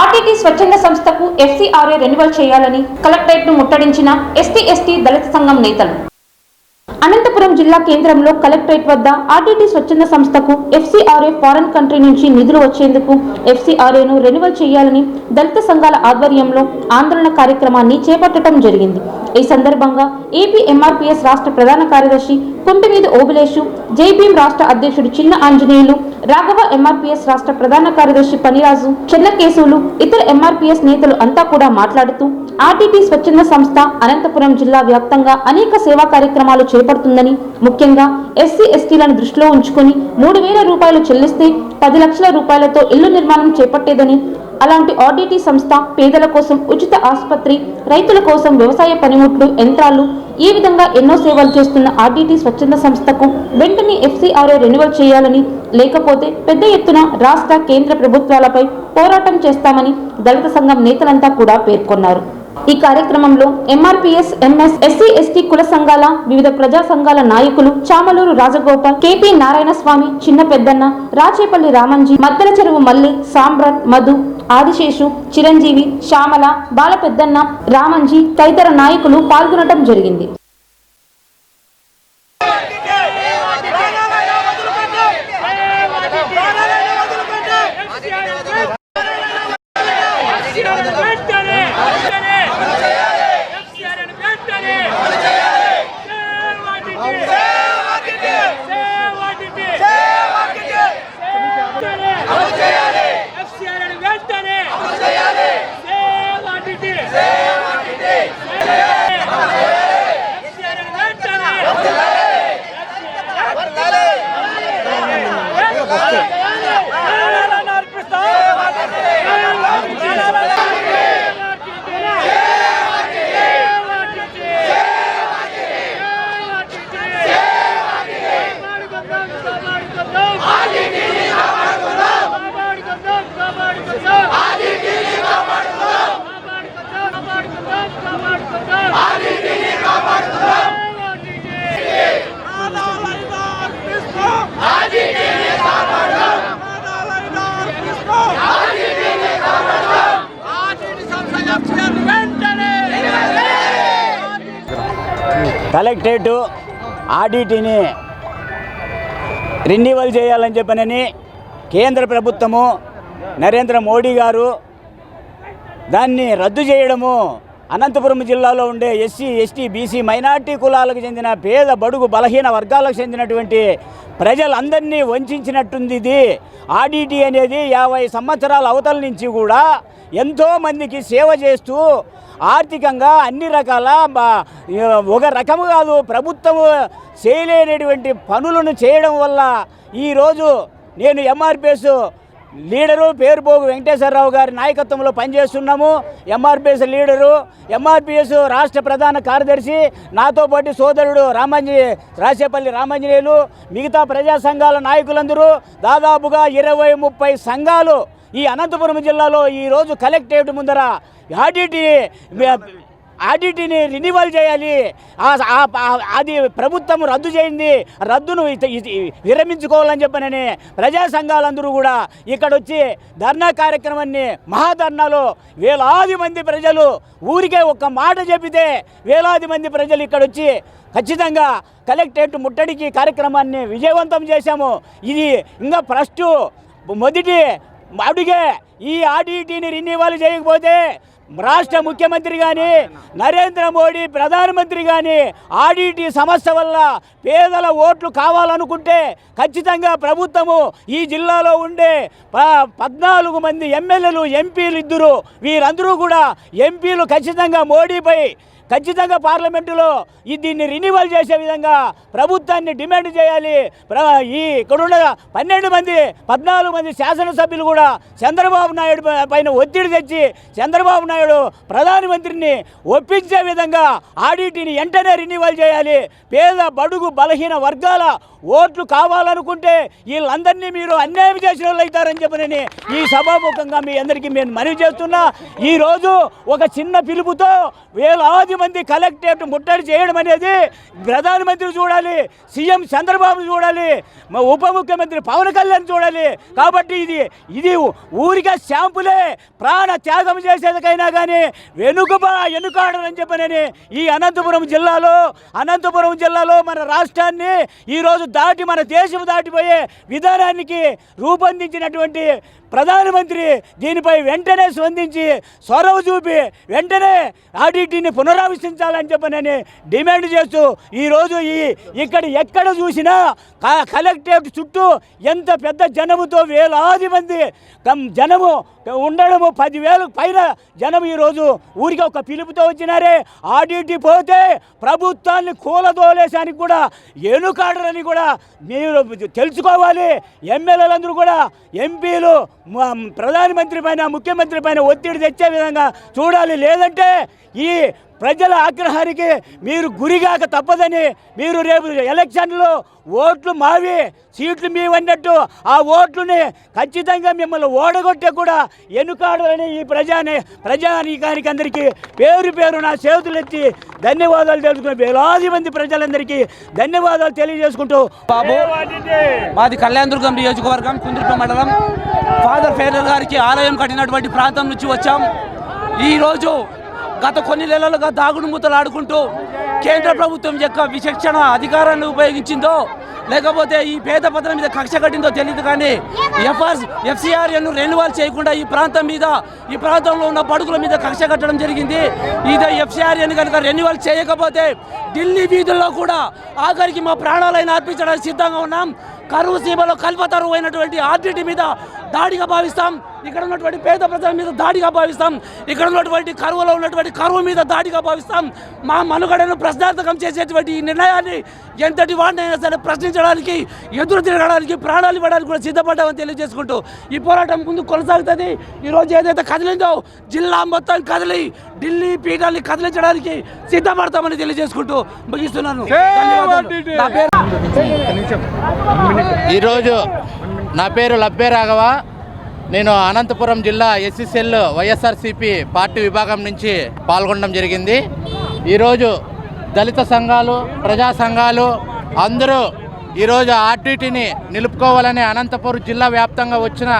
RTT స్వచ్ఛంద సంస్థకు FCRA renewal చేయాలని కలెక్టరేట్ను ముట్టడించిన ఎస్టీ ఎస్టీ దళిత సంఘం నేతలు. అనంతపురం జిల్లా కేంద్రంలో కలెక్టరేట్ వద్ద ఆర్టీటీ స్వచ్ఛంద సంస్థకు ఎఫ్సీఆర్ఏ ఫారెన్ కంట్రీ నుంచి నిధులు వచ్చేందుకు ఎఫ్సీఆర్ఏను రెన్యువల్ చేయాలని దళిత సంఘాల ఆధ్వర్యంలో ఆందోళన కార్యక్రమాన్ని చేపట్టడం జరిగింది. ఈ సందర్భంగా ఏపీ ఎంఆర్పీఎస్ రాష్ట్ర ప్రధాన కార్యదర్శి కుంటిమీది ఓబులేషు జైభీం రాష్ట్ర అధ్యక్షుడు చిన్న ఆంజనేయులు రాఘవ ఎంఆర్పీఎస్ రాష్ట్ర ప్రధాన కార్యదర్శి పనిరాజు చెన్నకేశవులు ఇతర ఎంఆర్పీఎస్ నేతలు అంతా కూడా మాట్లాడుతూ ఆర్టీటీ స్వచ్ఛంద సంస్థ అనంతపురం జిల్లా వ్యాప్తంగా అనేక సేవా కార్యక్రమాలు చేపడుతుందని ముఖ్యంగా ఎస్సీ ఎస్టీలను దృష్టిలో ఉంచుకొని మూడు వేల రూపాయలు చెల్లిస్తే పది లక్షల రూపాయలతో ఇల్లు నిర్మాణం చేపట్టేదని అలాంటి ఆర్డీటీ సంస్థ పేదల కోసం ఉచిత ఆసుపత్రి రైతుల కోసం వ్యవసాయ పనిముట్లు యంత్రాలు ఈ విధంగా ఎన్నో సేవలు చేస్తున్న ఆర్డీటీ స్వచ్ఛంద సంస్థకు వెంటనే ఎఫ్సీఆర్ఏ రెన్యువల్ చేయాలని లేకపోతే పెద్ద ఎత్తున రాష్ట్ర కేంద్ర ప్రభుత్వాలపై పోరాటం చేస్తామని దళిత సంఘం నేతలంతా కూడా పేర్కొన్నారు. ఈ కార్యక్రమంలో ఎంఆర్పీఎస్ ఎంఎస్ ఎస్సీ ఎస్టీ కుల సంఘాల వివిధ ప్రజా సంఘాల నాయకులు చామలూరు రాజగోపాల్ కేపీ నారాయణ స్వామి చిన్న పెద్దన్న రాచేపల్లి రామంజీ మద్దల చెరువు మల్లి సాంబ్రన్ మధు ఆదిశేషు చిరంజీవి శ్యామల బాల పెద్దన్న రామంజీ తదితర నాయకులు పాల్గొనడం జరిగింది. కలెక్టరేటు ఆడిటీని రెన్యువల్ చేయాలని చెప్పనని కేంద్ర ప్రభుత్వము నరేంద్ర మోడీ గారు దాన్ని రద్దు చేయడము అనంతపురం జిల్లాలో ఉండే ఎస్సీ ఎస్టీ బీసీ మైనార్టీ కులాలకు చెందిన పేద బడుగు బలహీన వర్గాలకు చెందినటువంటి ప్రజలందరినీ వంచినట్టుంది ఇది. ఆడిటీ అనేది యాభై సంవత్సరాల అవతల నుంచి కూడా ఎంతోమందికి సేవ చేస్తూ ఆర్థికంగా అన్ని రకాల ఒక రకము కాదు ప్రభుత్వము చేయలేనటువంటి పనులను చేయడం వల్ల ఈరోజు నేను ఎంఆర్పిఎస్ లీడరు పేరుపోగు వెంకటేశ్వరరావు గారి నాయకత్వంలో పనిచేస్తున్నాము. ఎంఆర్పిఎస్ లీడరు ఎంఆర్పిఎస్ రాష్ట్ర ప్రధాన కార్యదర్శి నాతో పాటు సోదరుడు రామంజీ రాసేపల్లి రామంజనేయులు మిగతా ప్రజా సంఘాల నాయకులందరూ దాదాపుగా ఇరవై ముప్పై సంఘాలు ఈ అనంతపురం జిల్లాలో ఈరోజు కలెక్టరేట్ ముందర ఆడిటి ఆడిటిని రినివల్ చేయాలి. అది ప్రభుత్వం రద్దు చేయింది. రద్దును విరమించుకోవాలని చెప్పనని ప్రజా సంఘాలందరూ కూడా ఇక్కడ వచ్చి ధర్నా కార్యక్రమాన్ని మహాధర్నాలో వేలాది మంది ప్రజలు ఊరికే ఒక్క మాట చెబితే వేలాది మంది ప్రజలు ఇక్కడ వచ్చి ఖచ్చితంగా కలెక్టరేట్ ముట్టడికి కార్యక్రమాన్ని విజయవంతం చేశాము. ఇది ఇంకా ఫస్ట్ మొదటి అడుగే ఈ ఆడిటీని రిన్యూవల్ చేయకపోతే రాష్ట్ర ముఖ్యమంత్రి కానీ నరేంద్ర మోడీ ప్రధానమంత్రి కానీ ఆడిటి సమస్య వల్ల పేదల ఓట్లు కావాలనుకుంటే ఖచ్చితంగా ప్రభుత్వము ఈ జిల్లాలో ఉండే ప- పద్నాలుగు మంది ఎమ్మెల్యేలు ఎంపీలు ఇద్దరు. వీరందరూ కూడా ఎంపీలు ఖచ్చితంగా మోడీపై ఖచ్చితంగా పార్లమెంటులో ఈ దీన్ని రినివల్ చేసే విధంగా ప్రభుత్వాన్ని డిమాండ్ చేయాలి. ప్ర- ఈ ఇక్కడున్న పన్నెండు మంది పద్నాలుగు మంది శాసనసభ్యులు కూడా చంద్రబాబు నాయుడు పైన ఒత్తిడి తెచ్చి చంద్రబాబు నాయుడు ప్రధానమంత్రిని ఒప్పించే విధంగా ఆడిటిని వెంటనే రినివల్ చేయాలి. పేద బడుగు బలహీన వర్గాల ఓట్లు కావాలనుకుంటే వీళ్ళందరినీ మీరు అన్యాయం చేసిన వాళ్ళు అవుతారని చెప్పనని ఈ సభాముఖంగా మీ అందరికీ నేను మనవి చేస్తున్నా. ఈరోజు ఒక చిన్న పిలుపుతో వేలాది మంది కలెక్టరేట్ ముట్టడి చేయడం అనేది ప్రధానమంత్రి చూడాలి సీఎం చంద్రబాబు చూడాలి మా ఉప ముఖ్యమంత్రి పవన్ కళ్యాణ్ చూడాలి. కాబట్టి ఇది ఇది ఊరికే శాంపులే ప్రాణ త్యాగం చేసేదికైనా కానీ వెనుకబా ఎనుకాడని చెప్పనని ఈ అనంతపురం జిల్లాలో అనంతపురం జిల్లాలో మన రాష్ట్రాన్ని ఈరోజు దాటి మన దేశం దాటిపోయే విధానానికి రూపొందించినటువంటి ప్రధానమంత్రి దీనిపై వెంటనే స్పందించి చొరవ చూపి వెంటనే ఆడిటీని పునరావిష్టించాలని చెప్పనని డిమాండ్ చేస్తూ ఈరోజు ఈ ఇక్కడ ఎక్కడ చూసినా క- కలెక్టరేట్ చుట్టూ ఎంత పెద్ద జనముతో వేలాది మంది జనము ఉండడము పదివేలకు పైన జనం ఈరోజు ఊరికి ఒక పిలుపుతో వచ్చినారే. ఆడిటి పోతే ప్రభుత్వాన్ని కూలదోలేశానికి కూడా ఎనుకాడరని కూడా మీరు తెలుసుకోవాలి. ఎమ్మెల్యేలందరూ కూడా ఎంపీలు ప్రధానమంత్రి పైన ముఖ్యమంత్రి పైన ఒత్తిడి తెచ్చే విధంగా చూడాలి. లేదంటే ఈ ప్రజల ఆగ్రహానికి మీరు గురిగాక తప్పదని మీరు రేపు ఎలక్షన్లో ఓట్లు మావి సీట్లు మీవన్నట్టు ఆ ఓట్లని ఖచ్చితంగా మిమ్మల్ని ఓడగొట్టే కూడా ఎన్నుకాడాలని ఈ ప్రజాని ప్రజానీకానికి అందరికీ పేరు పేరు నా చేతులెత్తి ధన్యవాదాలు తెలుసుకుని వేలాది మంది ప్రజలందరికీ ధన్యవాదాలు తెలియజేసుకుంటూ బాబు మాది కళ్యాణదుర్గం నియోజకవర్గం కుందుర్ప మండలం. ఫాదర్ ఫేరర్ గారికి ఆలయం కట్టినటువంటి ప్రాంతం నుంచి వచ్చాం. ఈరోజు గత కొన్ని నెలలుగా దాగుడు మూతలు ఆడుకుంటూ కేంద్ర ప్రభుత్వం యొక్క విచక్షణ అధికారాన్ని ఉపయోగించిందో లేకపోతే ఈ పేద పత్రం మీద కక్ష కట్టిందో తెలియదు కానీ ఎఫ్ఆర్ ఎఫ్సిఆర్ఎన్ రెన్యువల్ చేయకుండా ఈ ప్రాంతం మీద ఈ ప్రాంతంలో ఉన్న పడుకుల మీద కక్ష కట్టడం జరిగింది. ఇదే ఎఫ్సిఆర్ఎన్ కనుక రెన్యువల్ చేయకపోతే ఢిల్లీ వీధుల్లో కూడా ఆఖరికి మా ప్రాణాలైన అర్పించడానికి సిద్ధంగా ఉన్నాం. కరువు సీమలో కల్పతరువు అయినటువంటి ఆర్టీటీ మీద దాడిగా భావిస్తాం. ఇక్కడ ఉన్నటువంటి పేద ప్రజల మీద దాడిగా భావిస్తాం. ఇక్కడ ఉన్నటువంటి కరువులో ఉన్నటువంటి కరువు మీద దాడిగా భావిస్తాం. మా మనుగడను ప్రశ్నార్థకం చేసేటువంటి ఈ నిర్ణయాన్ని ఎంతటి వాడినైనా సరే ప్రశ్నించడానికి ఎదురు తిరగడానికి ప్రాణాలు ఇవ్వడానికి కూడా సిద్ధపడ్డామని తెలియజేసుకుంటూ ఈ పోరాటం ముందు కొనసాగుతుంది. ఈరోజు ఏదైతే కదిలిందో జిల్లా మొత్తం కదిలి ఢిల్లీ పీఠాన్ని కదిలించడానికి సిద్ధపడతామని తెలియజేసుకుంటూ ముగిస్తున్నాను. ఈరోజు నా పేరు లబ్బే రాఘవ. నేను అనంతపురం జిల్లా ఎస్ఎస్ఎల్ వైఎస్ఆర్సిపి పార్టీ విభాగం నుంచి పాల్గొనడం జరిగింది. ఈరోజు దళిత సంఘాలు ప్రజా సంఘాలు అందరూ ఈరోజు ఆర్టీటీని నిలుపుకోవాలని అనంతపురం జిల్లా వ్యాప్తంగా వచ్చిన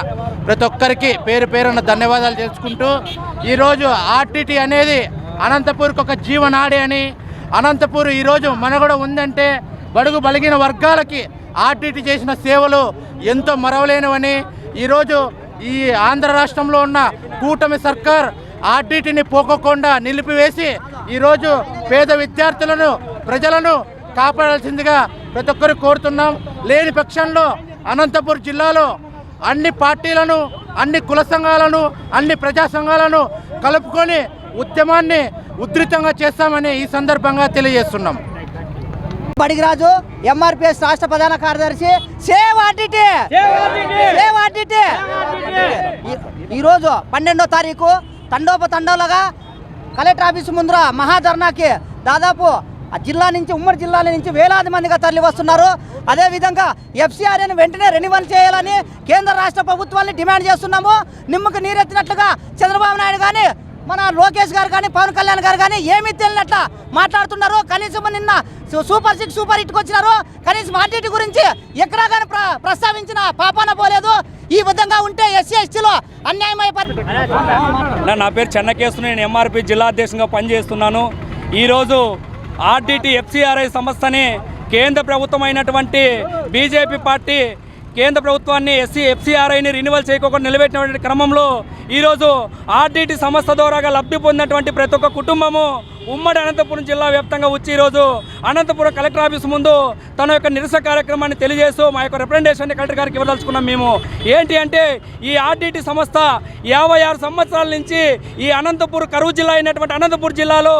ప్రతి ఒక్కరికి పేరు పేరున ధన్యవాదాలు తెలుసుకుంటూ ఈరోజు ఆర్టీటీ అనేది అనంతపూర్కి ఒక జీవనాడి అని అనంతపూర్ ఈరోజు మనగడ ఉందంటే బడుగు బలిగిన వర్గాలకి ఆర్టీటీ చేసిన సేవలు ఎంతో మరవలేనివని ఈరోజు ఈ ఆంధ్ర రాష్ట్రంలో ఉన్న కూటమి సర్కార్ ఆర్టీటీని పోకోకుండా నిలిపివేసి ఈరోజు పేద విద్యార్థులను ప్రజలను కాపాడాల్సిందిగా ప్రతి ఒక్కరు కోరుతున్నాం. లేని పక్షంలో అనంతపూర్ జిల్లాలో అన్ని పార్టీలను అన్ని కుల సంఘాలను అన్ని ప్రజా సంఘాలను కలుపుకొని ఉద్యమాన్ని ఉధృతంగా చేస్తామని ఈ సందర్భంగా తెలియజేస్తున్నాం. బడిగిరాజు ఎంఆర్పిఎస్ రాష్ట్ర ప్రధాన కార్యదర్శి సేవ్ ఆర్టీటీ సేవ్ ఆర్టీటీ ఈ- ఈరోజు పన్నెండో తారీఖు తండోపతండోలుగా కలెక్టర్ ఆఫీస్ ముందర మహాధర్నాకి దాదాపు ఆ జిల్లా నుంచి ఉమ్మడి జిల్లాల నుంచి వేలాది మందిగా తరలి వస్తున్నారు అదేవిధంగా ఎఫ్సిఆర్ని వెంటనే రెన్యువల్ చేయాలని కేంద్ర రాష్ట్ర ప్రభుత్వాన్ని డిమాండ్ చేస్తున్నాము. నిమ్మకు నీరెత్తినట్లుగా చంద్రబాబు నాయుడు కానీ మన లోకేష్ గారు కానీ పవన్ కళ్యాణ్ గారు కానీ ఏమీ తెలియనట్ల మాట్లాడుతున్నారు. కనీసం నిన్న సు- సూపర్ సిక్స్ సూపర్ హిట్ వచ్చినారు. కనీసం ఆర్టీటీ గురించి ఎక్కడా కానీ ప్ర ప్రస్తావించిన పాపాన పోలేదు. ఈ విధంగా ఉంటే ఎస్సీ ఎస్టీలో అన్యాయమై పరి- నా నా పేరు చెన్నకేశ్వర నేను ఎంఆర్పి జిల్లా అధ్యక్షునిగా పనిచేస్తున్నాను. ఈరోజు ఆర్డిటి ఎఫ్సిఆర్ఐ సంస్థని కేంద్ర ప్రభుత్వం అయినటువంటి బీజేపీ పార్టీ కేంద్ర ప్రభుత్వాన్ని ఎస్సీ ఎఫ్సీఆర్ఐని రెన్యువల్ చేయకుండా నిలబెట్టినటువంటి క్రమంలో ఈరోజు ఆర్డీటీ సంస్థ ద్వారా లబ్ధి పొందినటువంటి ప్రతి ఒక్క కుటుంబము ఉమ్మడి అనంతపురం జిల్లా వ్యాప్తంగా వచ్చి ఈరోజు అనంతపురం కలెక్టర్ ఆఫీస్ ముందు తన యొక్క నిరసన కార్యక్రమాన్ని తెలియజేస్తూ మా యొక్క రిప్రజెంటేషన్ కలెక్టర్ గారికి ఇవ్వదలుచుకున్నాం మేము. ఏంటి అంటే ఈ ఆర్డిటి సంస్థ యాభై ఆరు సంవత్సరాల నుంచి ఈ అనంతపురం కరువు జిల్లా అయినటువంటి అనంతపూర్ జిల్లాలో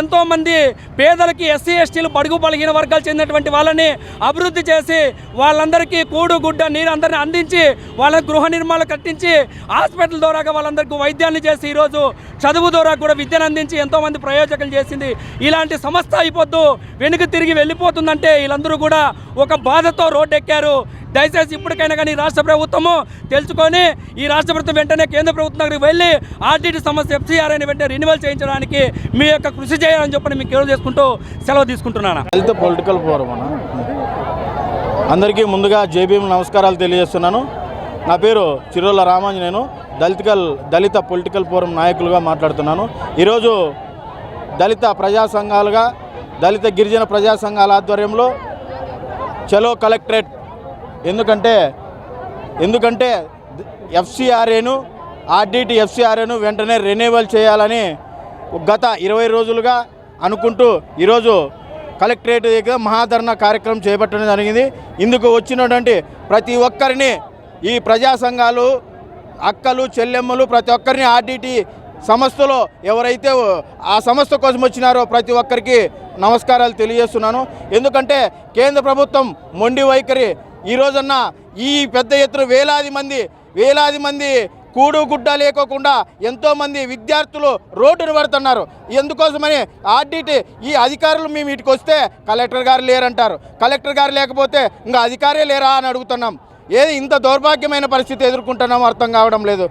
ఎంతోమంది పేదలకి ఎస్సీ ఎస్టీలు బడుగు బలహీన వర్గాలు చెందినటువంటి వాళ్ళని అభివృద్ధి చేసి వాళ్ళందరికీ కూడు గుడ్డ నీరు అందరిని అందించి వాళ్ళ గృహ నిర్మాణాలు కట్టించి హాస్పిటల్ ద్వారా వాళ్ళందరికీ వైద్యాన్ని చేసి ఈరోజు చదువు ద్వారా కూడా విద్యను అందించి ఎంతోమంది ప్రయోజకులు రెన్యువల్ చేసింది. ఇలాంటి సంస్థ అయిపోద్దు వెనుక తిరిగి వెళ్ళిపోతుందంటే వీళ్ళందరూ కూడా ఒక బాధతో రోడ్డెక్కారు. దయచేసి ఇప్పటికైనా కానీ ఈ రాష్ట్ర ప్రభుత్వము తెలుసుకొని ఈ రాష్ట్ర ప్రభుత్వం వెంటనే కేంద్ర ప్రభుత్వం దగ్గరికి వెళ్ళి ఆర్టీటీ సమస్య ఎఫ్సీఆర్ అని వెంటనే రెన్యువల్ చేయించడానికి మీ యొక్క కృషి చేయాలని చెప్పని మీకు కేవలం చేసుకుంటూ సెలవు తీసుకుంటున్నాను. హెల్త్ పొలిటికల్ ఫోరం అందరికీ ముందుగా జేబీఎం నమస్కారాలు తెలియజేస్తున్నాను. నా పేరు చిరుల నేను దళితకల్ దళిత పొలిటికల్ ఫోరం నాయకులుగా మాట్లాడుతున్నాను. ఈరోజు దళిత ప్రజా సంఘాలుగా దళిత గిరిజన ప్రజా సంఘాల ఆధ్వర్యంలో చలో కలెక్టరేట్ ఎందుకంటే ఎందుకంటే ఎఫ్సిఆర్ఏను ఆర్డిటి ఎఫ్సిఆర్ఏను వెంటనే రెన్యువల్ చేయాలని గత ఇరవై రోజులుగా అనుకుంటూ ఈరోజు కలెక్టరేట్ దగ్గర మహాధరణ కార్యక్రమం చేపట్టడం జరిగింది. ఇందుకు వచ్చినటువంటి ప్రతి ఒక్కరిని ఈ ప్రజా సంఘాలు అక్కలు చెల్లెమ్మలు ప్రతి ఒక్కరిని ఆర్డిటి సంస్థలో ఎవరైతే ఆ సంస్థ కోసం వచ్చినారో ప్రతి ఒక్కరికి నమస్కారాలు తెలియజేస్తున్నాను. ఎందుకంటే కేంద్ర ప్రభుత్వం మొండి వైఖరి. ఈ రోజున్న ఈ పెద్ద ఎత్తున వేలాది మంది వేలాది మంది కూడు గుడ్డ లేకోకుండా ఎంతోమంది విద్యార్థులు రోడ్డును పడుతున్నారు. ఎందుకోసమని ఆర్డిటి ఈ అధికారులు మేము ఇటుకొస్తే కలెక్టర్ గారు లేరంటారు. కలెక్టర్ గారు లేకపోతే ఇంకా అధికారే లేరా అని అడుగుతున్నాం. ఏది ఇంత దౌర్భాగ్యమైన పరిస్థితి ఎదుర్కొంటున్నామో అర్థం కావడం లేదు.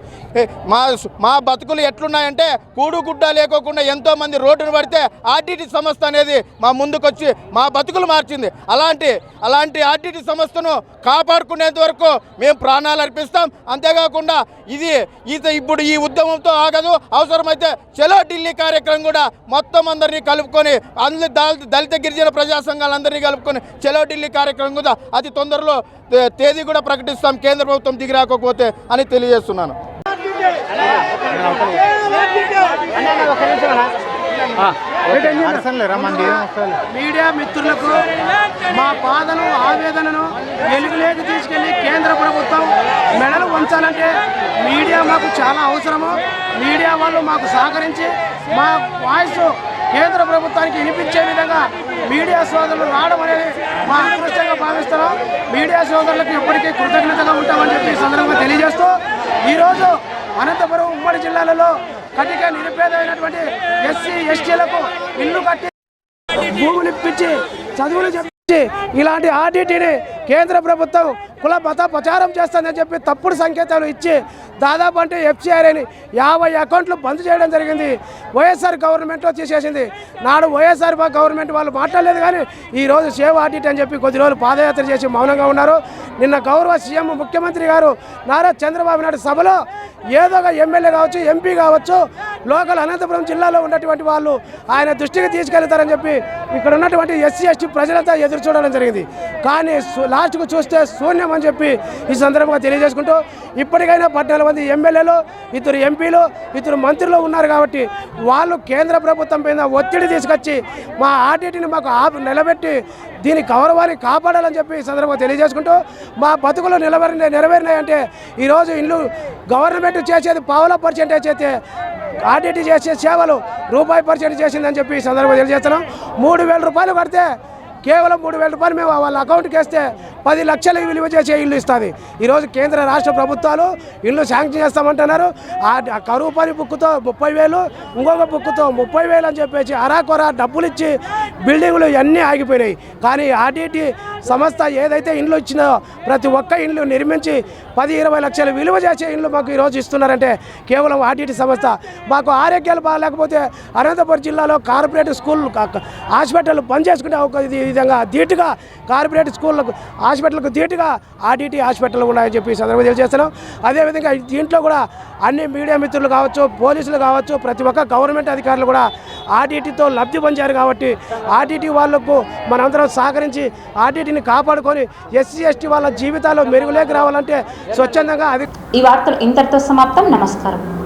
మా మా బతుకులు ఎట్లున్నాయంటే కూడు గుడ్డ లేకోకుండా ఎంతోమంది రోడ్డును పడితే ఆర్టీటీ సంస్థ అనేది మా ముందుకొచ్చి మా బతుకులు మార్చింది. అలాంటి అలాంటి ఆర్టీటీ సంస్థను కాపాడుకునేంత వరకు మేము ప్రాణాలు అర్పిస్తాం. అంతేకాకుండా ఇది ఈత ఇప్పుడు ఈ ఉద్యమంతో ఆగదు. అవసరమైతే చలో ఢిల్లీ కార్యక్రమం కూడా మొత్తం అందరినీ కలుపుకొని అందరి దళిత దళిత గిరిజన ప్రజా సంఘాలందరినీ కలుపుకొని చలో ఢిల్లీ కార్యక్రమం కూడా అతి తొందరలో తేదీ కూడా ప్రకటిస్తాం కేంద్ర ప్రభుత్వం దిగి రాకపోతే అని తెలియజేస్తున్నాను. మీడియా మిత్రులకు మా బాధను ఆవేదనను వెలుగులోకి తీసుకెళ్ళి కేంద్ర ప్రభుత్వం మెడలు వంచాలంటే మీడియా మాకు చాలా అవసరము. మీడియా వాళ్ళు మాకు సహకరించి మా వాయిస్ కేంద్ర ప్రభుత్వానికి వినిపించే విధంగా మీడియా సోదరులు రావడం అనేది మా అదృష్టంగా భావిస్తున్నాం. మీడియా సోదరులకు ఎప్పటికీ కృతజ్ఞతగా ఉంటామని చెప్పి సందర్భంగా తెలియజేస్తూ ఈరోజు అనంతపురం ఉమ్మడి జిల్లాలలో కటిక నిరుపేదమైనటువంటి ఎస్సీ ఎస్టీలకు ఇల్లు కట్టి భూములు ఇప్పించి చదువులు చెప్పించి ఇలాంటి ఆర్డిటీని కేంద్ర ప్రభుత్వం కుల మత ప్రచారం చేస్తుందని చెప్పి తప్పుడు సంకేతాలు ఇచ్చి దాదాపు అంటే ఎఫ్సిఆర్ అని యాభై అకౌంట్లు బంద్ చేయడం జరిగింది. వైఎస్ఆర్ గవర్నమెంట్లో తీసేసింది. నాడు వైఎస్ఆర్ గవర్నమెంట్ వాళ్ళు మాట్లాడలేదు కానీ ఈరోజు సేవ్ ఆడిట్ అని చెప్పి కొద్ది రోజులు పాదయాత్ర చేసి మౌనంగా ఉన్నారు. నిన్న గౌరవ సీఎం ముఖ్యమంత్రి గారు నారా చంద్రబాబు నాయుడు సభలో ఏదో ఒక ఎమ్మెల్యే కావచ్చు ఎంపీ కావచ్చు లోకల్ అనంతపురం జిల్లాలో ఉన్నటువంటి వాళ్ళు ఆయన దృష్టికి తీసుకెళ్తారని చెప్పి ఇక్కడ ఉన్నటువంటి ఎస్సీ ఎస్టీ ప్రజలంతా ఎదురు చూడడం జరిగింది. కానీ లాస్ట్కు చూస్తే శూన్యం అని చెప్పి ఈ సందర్భంగా తెలియజేసుకుంటూ ఇప్పటికైనా పద్నాలుగు మంది ఎమ్మెల్యేలు ఇద్దరు ఎంపీలు ఇద్దరు మంత్రులు ఉన్నారు కాబట్టి వాళ్ళు కేంద్ర ప్రభుత్వం పైన ఒత్తిడి తీసుకొచ్చి మా ఆర్టీటీని మాకు ఆపి నిలబెట్టి దీని గౌరవాన్ని కాపాడాలని చెప్పి ఈ సందర్భంగా తెలియజేసుకుంటూ మా బతుకులు నిలబెరిన నెరవేరినాయంటే ఈరోజు ఇల్లు గవర్నమెంట్ చేసేది పావుల పర్సెంటేజ్ అయితే ఆర్టీటీ చేసే సేవలు రూపాయి పర్సెంట్ చేసిందని చెప్పి ఈ సందర్భంగా తెలియజేస్తున్నాం. మూడు వేల రూపాయలు కడితే కేవలం మూడు వేల రూపాయలు మేము వాళ్ళ అకౌంట్కి వేస్తే పది లక్షలు విలువ చేసే ఇల్లు ఇస్తుంది. ఈరోజు కేంద్ర రాష్ట్ర ప్రభుత్వాలు ఇల్లు శాంక్షన్ చేస్తామంటున్నారు. ఆ కరువు పని బుక్కుతో ముప్పై వేలు ఇంకొక బుక్కుతో ముప్పై వేలు అని చెప్పేసి అరాకొర డబ్బులు ఇచ్చి బిల్డింగులు అన్నీ ఆగిపోయినాయి. కానీ ఆర్టీటీ సంస్థ ఏదైతే ఇండ్లు ఇచ్చినో ప్రతి ఒక్క ఇండ్లు నిర్మించి పది ఇరవై లక్షలు విలువ చేసే ఇండ్లు మాకు ఈరోజు ఇస్తున్నారంటే కేవలం ఆర్టీటీ సంస్థ. మాకు ఆరోగ్యాలు బాగాలేకపోతే అనంతపురం జిల్లాలో కార్పొరేట్ స్కూల్ హాస్పిటల్ పనిచేసుకునే చేసుకునే ఒక విధంగా ధీటుగా కార్పొరేట్ స్కూళ్ళకు హాస్పిటల్కు ధీటుగా ఆర్టీటీ హాస్పిటల్ ఉన్నాయని చెప్పి సందర్భంగా తెలియజేస్తున్నాం. అదేవిధంగా దీంట్లో కూడా అన్ని మీడియా మిత్రులు కావచ్చు పోలీసులు కావచ్చు ప్రతి ఒక్క గవర్నమెంట్ అధికారులు కూడా ఆర్టీటీతో లబ్ధి పొందారు కాబట్టి ఆర్టీటీ వాళ్ళకు మనందరం సహకరించి ఆర్టీటీని కాపాడుకొని ఎస్సీ ఎస్టీ వాళ్ళ జీవితాల్లో మెరుగులేకి రావాలంటే స్వచ్ఛందంగా అది ఈ వార్తలు ఇంతటితో సమాప్తం. నమస్కారం.